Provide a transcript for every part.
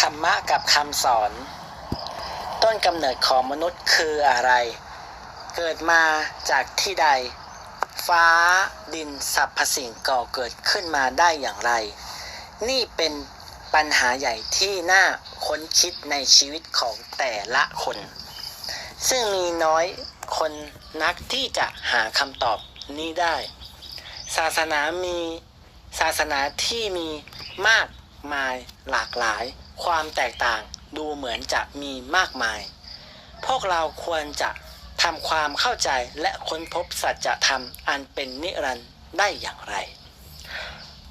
ธรรมะกับคำสอน ต้นกำเนิดของมนุษย์คืออะไร เกิดมาจากที่ใด ฟ้าดินสรรพสิ่งก่อเกิดขึ้นมาได้อย่างไร นี่เป็นปัญหาใหญ่ที่น่าค้นคิดในชีวิตของแต่ละคน ซึ่งมีน้อยคนนักที่จะหาคำตอบนี้ได้ ศาสนามีศาสนาที่มีมากมายหลากหลาย ความแตกต่างดูเหมือนจะมีมากมาย พวกเราควรจะทำความเข้าใจและค้นพบสัจธรรมอันเป็นนิรันดร์ได้อย่างไร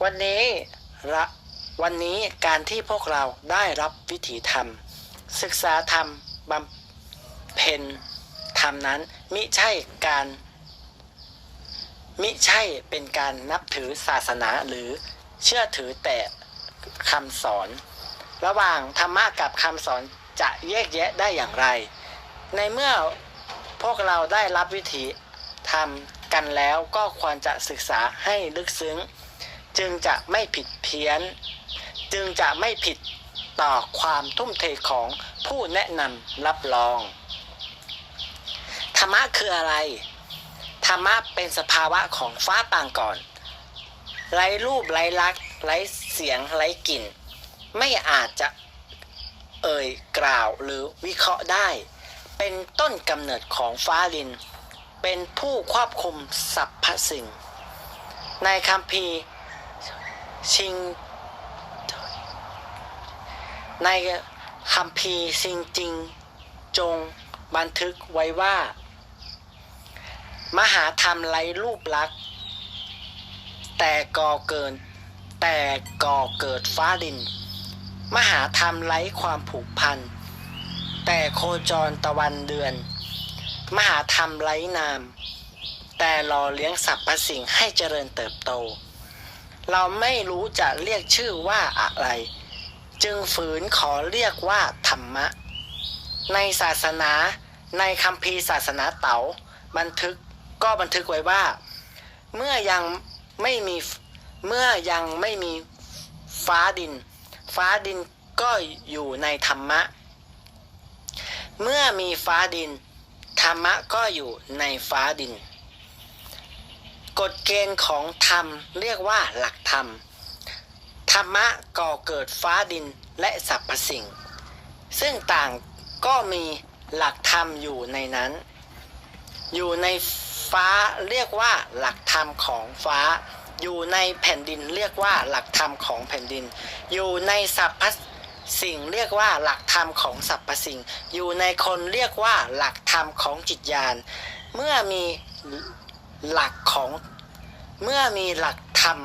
วันนี้ระวันนี้การที่พวกเราได้รับวิถีธรรม ศึกษาธรรมบำเพ็ญธรรมนั้นมิใช่การ มิใช่เป็นการนับถือศาสนาหรือเชื่อถือแต่คำสอน ระหว่างธรรมะกับคำสอนจะแยกแยะได้อย่างไร ในเมื่อพวกเราได้รับวิธีทำกันแล้วก็ควรจะศึกษาให้ลึกซึ้ง จึงจะไม่ผิดเพี้ยน จึงจะไม่ผิดต่อความทุ่มเทของผู้แนะนำรับรอง ธรรมะคืออะไร ธรรมะเป็นสภาวะของฟ้าปางก่อน ไร้รูปไร้ลักษณ์ไร้เสียงไร้กลิ่น ไม่อาจจะเอ่ยกล่าวหรือวิเคราะห์ได้ เป็นต้นกำเนิดของฟ้าดิน เป็นผู้ควบคุมสรรพสิ่ง ในคัมภีชิง ในคัมภีร์ซิงจริง จงบันทึกไว้ว่า มหาธรรมไร้รูปลักษณ์แต่ก่อเกินแต่ก่อเกิดฟ้าดิน มหาธรรมไร้ความผูกพัน แต่โคจรตะวันเดือน มหาธรรมไร้นาม แต่หล่อเลี้ยงสรรพสิ่งให้เจริญเติบโต เราไม่รู้จะเรียกชื่อว่าอะไร จึงฝืนขอเรียกว่าธรรมะ ในศาสนาในคัมภีร์ศาสนาเต๋าบันทึกก็บันทึกไว้ว่า เมื่อยังไม่มีเมื่อยังไม่มีฟ้าดิน ฟ้าดินก็อยู่ในธรรมะ เมื่อมีฟ้าดิน ธรรมะก็อยู่ในฟ้าดิน กฎเกณฑ์ของธรรมเรียกว่าหลักธรรม ธรรมะก่อเกิดฟ้าดินและสรรพสิ่ง ซึ่งต่างก็มีหลักธรรมอยู่ในนั้น อยู่ในฟ้าเรียกว่าหลักธรรมของฟ้า อยู่ในแผ่นดินเรียกว่าหลักธรรมของแผ่นดิน อยู่ในสรรพสิ่งเรียกว่าหลักธรรมของสรรพสิ่ง อยู่ในคนเรียกว่าหลักธรรมของจิตญาณ เมื่อมีหลักของเมื่อมีหลักธรรม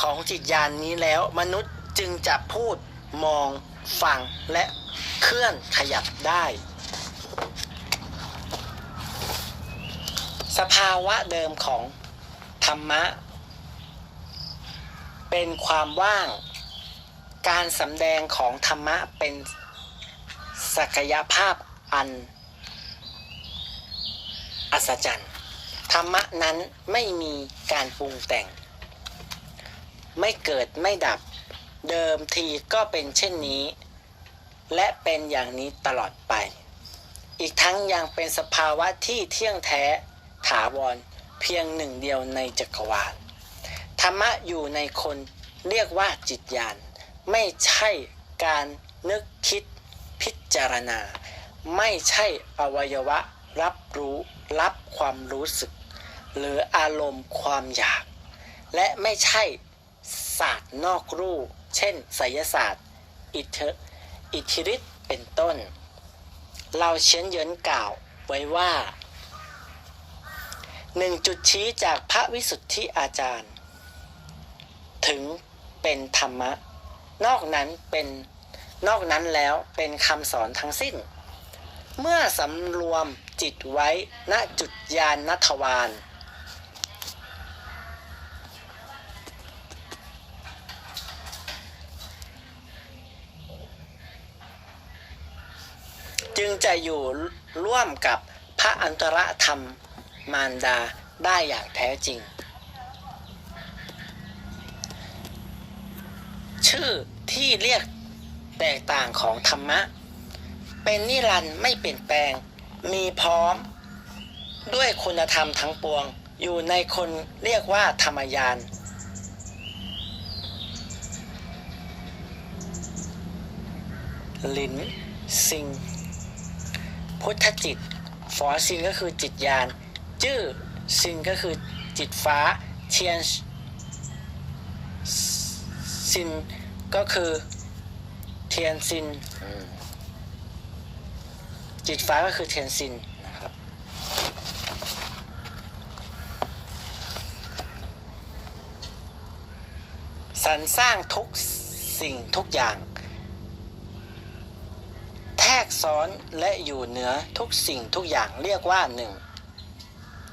ของจิตญาณนี้แล้ว มนุษย์จึงจะพูดมองฟังและเคลื่อนขยับได้ สภาวะเดิมของธรรมะ เป็นความว่าง การสำแดงของธรรมะเป็นศักยภาพอัน อัศจรรย์ ธรรมะนั้นไม่มีการปรุงแต่ง ไม่เกิดไม่ดับ เดิมทีก็เป็นเช่นนี้ และเป็นอย่างนี้ตลอดไป อีกทั้งยังเป็นสภาวะที่เที่ยงแท้ถาวรเพียงหนึ่งเดียวในจักรวาล ธรรมะอยู่ในคนเรียกว่าจิตญาณไม่ใช่การนึกคิดพิจารณา ไม่ใช่อวัยวะรับรู้รับความรู้สึก หรืออารมณ์ความอยาก และไม่ใช่ศาสตร์นอกรูป เช่นไสยศาสตร์ อิทธิอิทธิฤทธิ์เป็นต้น เราเชียนเยินกล่าวไว้ว่าหนึ่งจุดชี้จากพระวิสุทธิอาจารย์ ถึงเป็นธรรมะ นอกนั้นเป็นนอกนั้นแล้วเป็นคำสอนทั้งสิ้น เมื่อสำรวมจิตไว้ณจุดยานนัทวานจึงจะอยู่ร่วมกับพระอันตรธรรมมารดาได้อย่างแท้จริง ชื่อที่เรียกแตกต่างของธรรมะ เป็นนิรันดร์ไม่เปลี่ยนแปลง มีพร้อม ด้วยคุณธรรมทั้งปวง อยู่ในคนเรียกว่าธรรมยาน ลินซิงพุทธจิต ฝอซินก็คือจิตยาน จื้อซินก็คือจิตฟ้า เทียนซิน ก็คือเทียนซินอืมจิตฟ้าก็คือเทียนซินนะครับ สรรสร้างทุกสิ่งทุกอย่าง แทรกซ้อนและอยู่เหนือทุกสิ่งทุกอย่างเรียกว่าหนึ่ง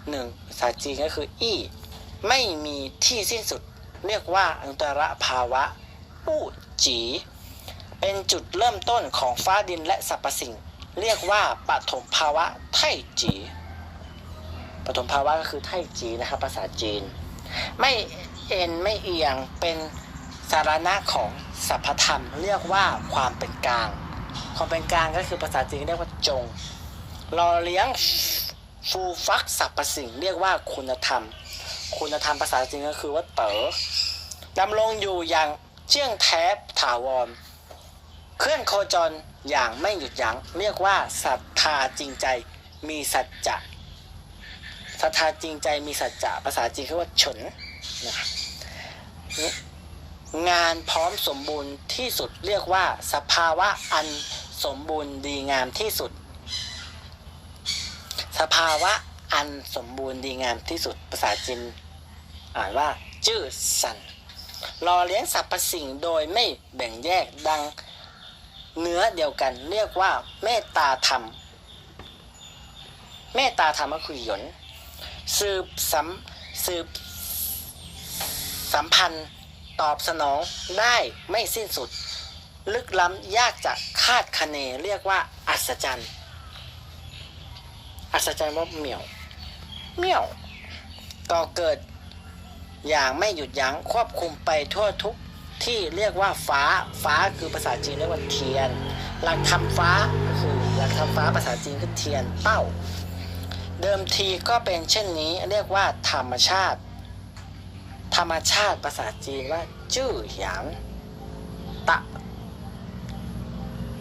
หนึ่งภาษาจีนก็คือ อี้ ไม่มีที่สิ้นสุด เรียกว่าอันตรภาวะ อู้จี เป็นจุดเริ่มต้นของฟ้าดินและสรรพสิ่ง เรียกว่าปฐมภาวะไทจีปฐมภาวะก็คือไทจีนะครับภาษาจีน ไม่เอ็นไม่เอียงเป็นสาระของสัพพธรรม เรียกว่าความเป็นกลาง ความเป็นกลางก็คือภาษาจีนเรียกว่าจงราเลี้ยงฟูฟักสรรพสิ่ง เรียกว่าคุณธรรม คุณธรรมภาษาจีนก็คือว่าเต๋อดำรงอยู่อย่าง เชื่องแท้ถาวร เคลื่อนโคจรอย่างไม่หยุดยัง้งเรียกว่าศรัทธาจริงใจมีสัจจะศรัทธาจริงใจมีสัจจะภาษาจีนคือว่าฉนนะครับงานพร้อมสมบูรณ์ที่สุดเรียกว่า สภาวะอันสมบูรณ์ดีงามที่สุด สภาวะอันสมบูรณ์ดีงามที่สุด ภาษาจีนอ่านว่า จื้อสัน รอเลี้ยงสรรพสิ่งโดยไม่แบ่งแยกดังเนื้อเดียวกันเรียกว่าเมตตาธรรม เมตตาธรรมก็คือหยนสืบสัมสืบสัมพันธ์ตอบสนองได้ไม่สิ้นสุด ลึกล้ำยากจะคาดคะเนเรียกว่า อัศจรรย์ อัศจรรย์ว่าเหมียว เหมียวก่อเกิด อย่างไม่หยุดยั้งควบคุมไปทั่วทุกที่เรียกว่าฟ้าฟ้าคือภาษาจีนเรียกว่าเทียน หลักธรรมฟ้าคือหลักธรรมฟ้าภาษาจีนคือเทียนเป้า เดิมทีก็เป็นเช่นนี้เรียกว่าธรรมชาติ ธรรมชาติภาษาจีนว่าจื้อหยางตะ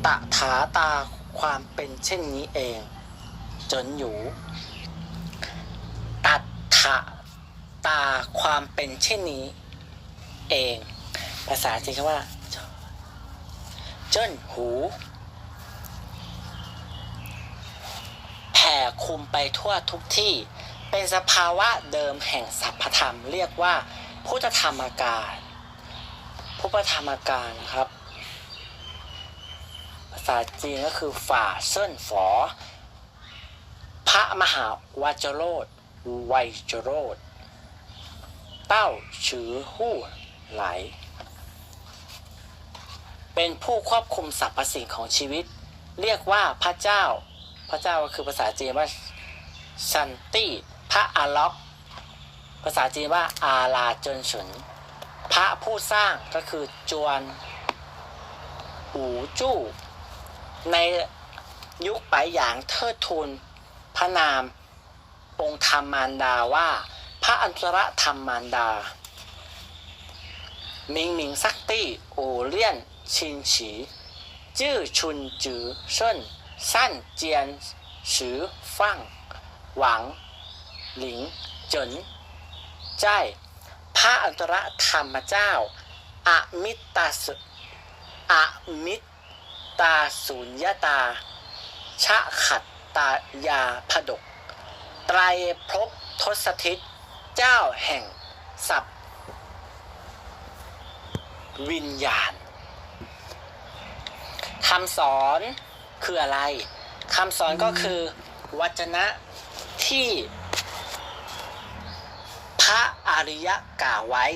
ตะถาตาความเป็นเช่นนี้เอง จนอยู่ ตัดถะ ตาความเป็นเช่นนี้ เอง ภาษาจีนคำว่าเจิ้นหูแผ่คุมไปทั่วทุกที่ เป็นสภาวะเดิมแห่งสัพพธรรม เรียกว่า พุทธธรรมการพุทธธรรมการนะครับ ภาษาจีนก็คือฝ่าเส้นฝอ พระมหาวาจโรธไวยจโรธ เต้าชือหู้ไหล เป็นผู้ควบคุมสรรพสิ่งของชีวิต เรียกว่าพระเจ้า พระเจ้าก็คือภาษาจีนว่าซันตี้พระอาล็อก ภาษาจีนว่าอาลาจนฉุน พระผู้สร้างก็คือจวนหูจู้ในยุคไปหยางเทิดทูนพระนามองค์ธรรมมารดาว่า พระอันตรธรรมมารดามิงมิงซักตี้โอเลียนชินฉีจื้อชุนจือเซินสั้นเจียนสือฟั่งหวัง หลิงเจินใจายพระอันตรธรรมเจ้าอมิตตาสอมิตตาสุญญาตา ชะขัดตายาผดก ไตรภพทศทิศ เจ้าแห่งสัพวิญญาณคำสอนคืออะไรคำสอนก็คือวจนะที่พระอริยะกล่าวไว้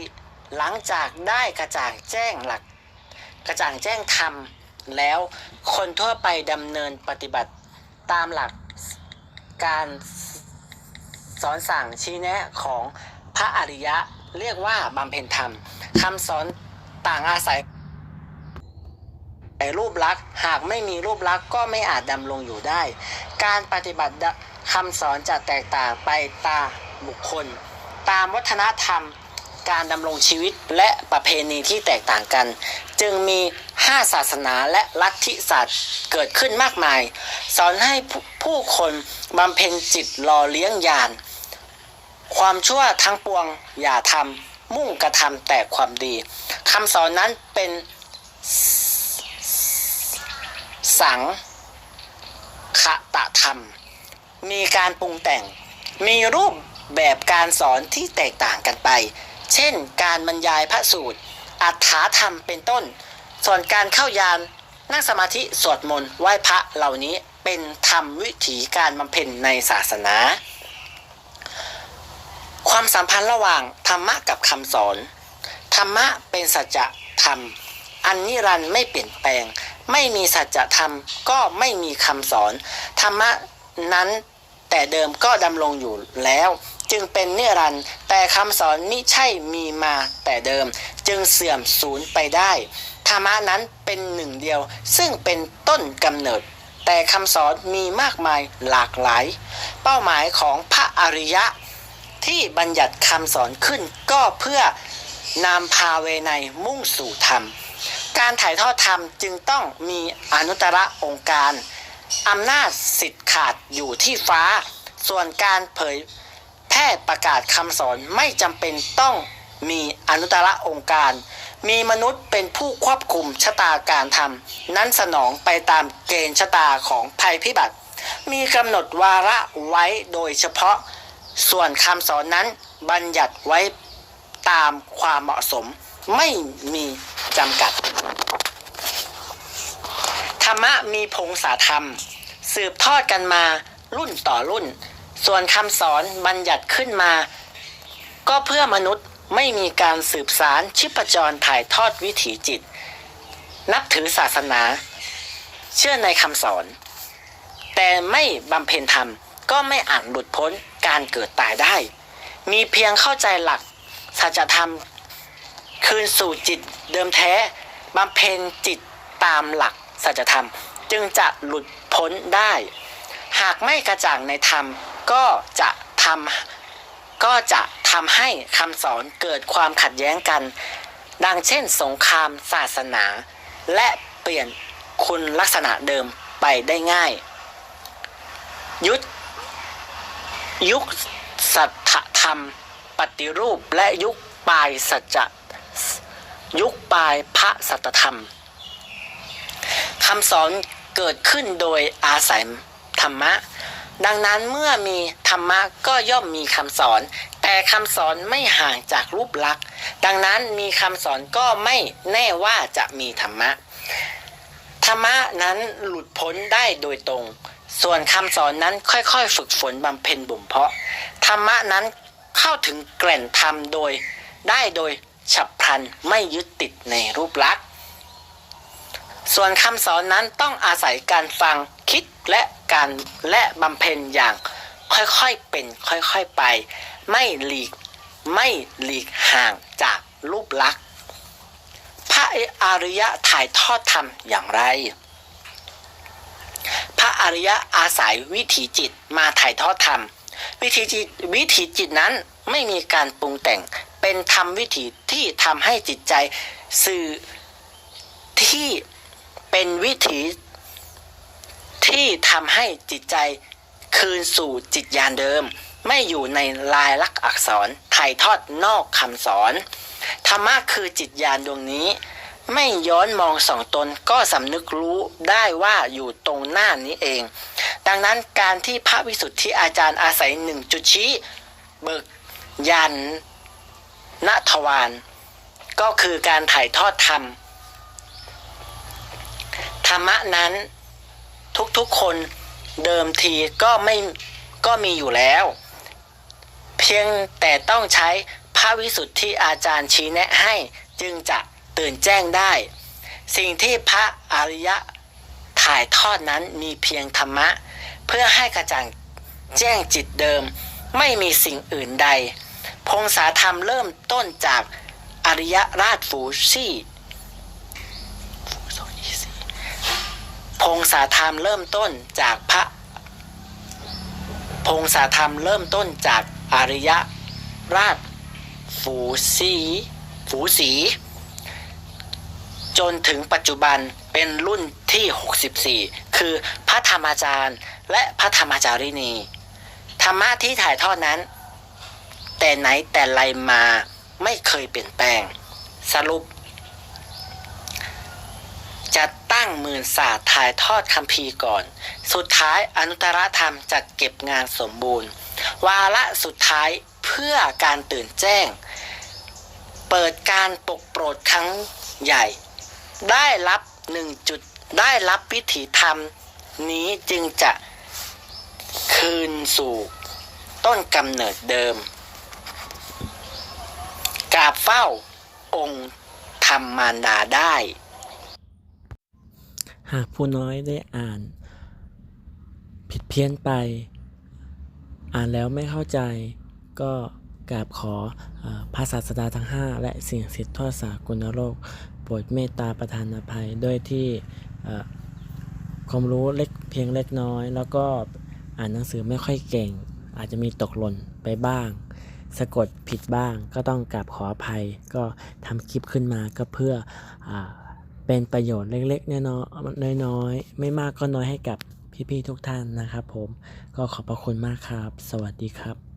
หลังจากได้กระจ่างแจ้งหลัก กระจ่างแจ้งธรรมแล้วคนทั่วไปดำเนินปฏิบัติตามหลักการ สอนสั่งชี้แนะของพระอริยะเรียกว่าบำเพ็ญธรรมคำสอนต่างอาศัยแต่รูปลักษณ์หากไม่มีรูปลักษณ์ก็ไม่อาจดำรงอยู่ได้ การปฏิบัติคำสอนจะแตกต่างไปตามบุคคล ตามวัฒนธรรม การดำรงชีวิตและประเพณีที่แตกต่างกัน จึงมี 5 ศาสนาและลัทธิศาสตร์เกิดขึ้นมากมาย สอนให้ผู้คนบำเพ็ญจิตหล่อเลี้ยงญาณ ความชั่วทั้งปวงอย่าทำมุ่งกระทำแต่ความดีคำสอนนั้นเป็นสังคตะธรรม มีการปรุงแต่ง มีรูปแบบการสอนที่แตกต่างกันไป เช่น การบรรยายพระสูตร อัฏฐาธรรมเป็นต้น ส่วนการเข้ายานนั่งสมาธิสวดมนต์ไหว้พระเหล่านี้เป็นธรรมวิถีการบำเพ็ญในศาสนา ความสัมพันธ์ระหว่างธรรมะกับคำสอน ธรรมะเป็นสัจธรรม อันนิรันดร์ไม่เปลี่ยนแปลง ไม่มีสัจธรรมก็ไม่มีคำสอน ธรรมะนั้นแต่เดิมก็ดำรงอยู่แล้ว จึงเป็นนิรันดร์แต่คำสอนมิใช่มีมาแต่เดิม จึงเสื่อมสูญไปได้ ธรรมะนั้นเป็นหนึ่งเดียว ซึ่งเป็นต้นกำเนิด แต่คำสอนมีมากมายหลากหลาย เป้าหมายของพระอริยะ ที่บัญญัติคำสอนขึ้นก็เพื่อนำพาเวไนมุ่งสู่ธรรม การถ่ายทอดธรรมจึงต้องมีอนุตตรองค์การอำนาจสิทธิ์ขาดอยู่ที่ฟ้า ส่วนการเผยแพร่ประกาศคำสอนไม่จำเป็นต้องมีอนุตตรองค์การ มีมนุษย์เป็นผู้ควบคุมชะตาการทำนั้นสนองไปตามเกณฑ์ชะตาของภัยพิบัติ มีกำหนดวาระไว้โดยเฉพาะ ส่วนคำสอนนั้นบัญญัติไว้ตามความเหมาะสมไม่มีจำกัด ธรรมะมีพงศาธรรม สืบทอดกันมารุ่นต่อรุ่น ส่วนคำสอนบัญญัติขึ้นมา ก็เพื่อมนุษย์ไม่มีการสืบสารชิปจรถ่ายทอดวิถีจิต นับถือศาสนา เชื่อในคำสอน แต่ไม่บำเพ็ญธรรมก็ไม่อาจหลุดพ้น การเกิดตายได้ มีเพียงเข้าใจหลักสัจธรรม คืนสู่จิตเดิมแท้บำเพ็ญจิตตามหลักสัจธรรม จึงจะหลุดพ้นได้ หากไม่กระจ่างในธรรมก็จะทำก็จะทำให้คำสอนเกิดความขัดแย้งกัน ดังเช่น สงครามศาสนา และเปลี่ยนคุณลักษณะเดิมไปได้ง่าย ยุทธ ยุคสัทธธรรม ปฏิรูปและยุคปลายสัจจะยุคปลายพระสัตธรรมคำสอนเกิดขึ้นโดยอาศัยธรรมะ ดังนั้นเมื่อมีธรรมะก็ย่อมมีคำสอน แต่คำสอนไม่ห่างจากรูปลักษณ์ ดังนั้นมีคำสอนก็ไม่แน่ว่าจะมีธรรมะ ธรรมะนั้นหลุดพ้นได้โดยตรง ส่วนคำสอนนั้นค่อยๆ ฝึกฝนบำเพ็ญบ่มเพาะ ธรรมะนั้นเข้าถึงแก่นธรรมโดย ได้โดยฉับพลันไม่ยึดติดในรูปลักษณ์ ส่วนคำสอนนั้นต้องอาศัยการฟังคิดและการและบำเพ็ญอย่างค่อยๆเป็นค่อยๆไป ไม่หลีกไม่หลีกห่างจากรูปลักษณ์พระอริยะถ่ายทอดธรรมอย่างไร อริยะอาศัยวิถีจิตมาถ่ายทอดธรรม วิถีจิตวิถีจิตนั้นไม่มีการปรุงแต่งเป็นธรรมวิถีที่ทำให้จิตใจสื่อที่เป็นวิถีที่ทำให้จิตใจคืนสู่จิตญาณเดิม ไม่อยู่ในลายลักษณ์อักษรถ่ายทอดนอกคำสอน ธรรมะคือจิตญาณดวงนี้ ไม่ย้อนมองสองตนก็สำนึกรู้ได้ว่าอยู่ตรงหน้านี้เอง ดังนั้นการที่พระวิสุทธิอาจารย์อาศัยหนึ่งจุดชี้เบิกยานณทวารก็คือการถ่ายทอดธรรม ธรรมะนั้นทุกๆคนเดิมทีก็ไม่ก็มีอยู่แล้ว เพียงแต่ต้องใช้พระวิสุทธิอาจารย์ชี้แนะให้จึงจะ ตื่นแจ้งได้ สิ่งที่พระอริยะถ่ายทอดนั้นมีเพียงธรรมะ เพื่อให้กระจ่างแจ้งจิตเดิม ไม่มีสิ่งอื่นใด พงศาธรรมเริ่มต้นจากอริยราชฟูซี่งศาธรรมเริ่มต้นจากพระพงศาธรรมเริ่มต้นจากอริยราชฝูสีฝูสี จนถึงปัจจุบันเป็นรุ่นที่ 64 คือพระธรรมอาจารย์ และพระธรรมจารินี ธรรมะที่ถ่ายทอดนั้น แต่ไหนแต่ไรมาไม่เคยเปลี่ยนแปลง สรุป จะตั้งหมื่นศาสตร์ถ่ายทอดคัมภีก่อน สุดท้ายอนุตตรธรรมจัดเก็บงานสมบูรณ์ วาระสุดท้ายเพื่อการตื่นแจ้ง เปิดการปกโปรดครั้งใหญ่ ได้รับหนึ่งจุดได้รับวิถีธรรม นี้จึงจะคืนสู่ต้นกำเนิดเดิมกราบเฝ้าองค์ธรรมารดาได้ หากผู้น้อยได้อ่าน ผิดเพี้ยนไป อ่านแล้วไม่เข้าใจ ก็กราบขอเออพระศาสดาทั้ง 5 และสิ่งสิทธิ์ทั่วสากลโลก รดเมตตาประทานอภัยด้วยที่ความรู้เล็กเพียงเล็กน้อย แล้วก็อ่านหนังสือไม่ค่อยเก่ง อาจจะมีตกหล่นไปบ้าง สะกดผิดบ้างก็ต้องกราบขออภัย ก็ทำคลิปขึ้นมาก็เพื่ออเป็นประโยชน์เล็กๆน้อยๆน้อยๆไม่มากก็น้อยให้กับพี่ๆทุกท่านนะครับผมก็ขอบพระคุณมากครับ สวัสดีครับ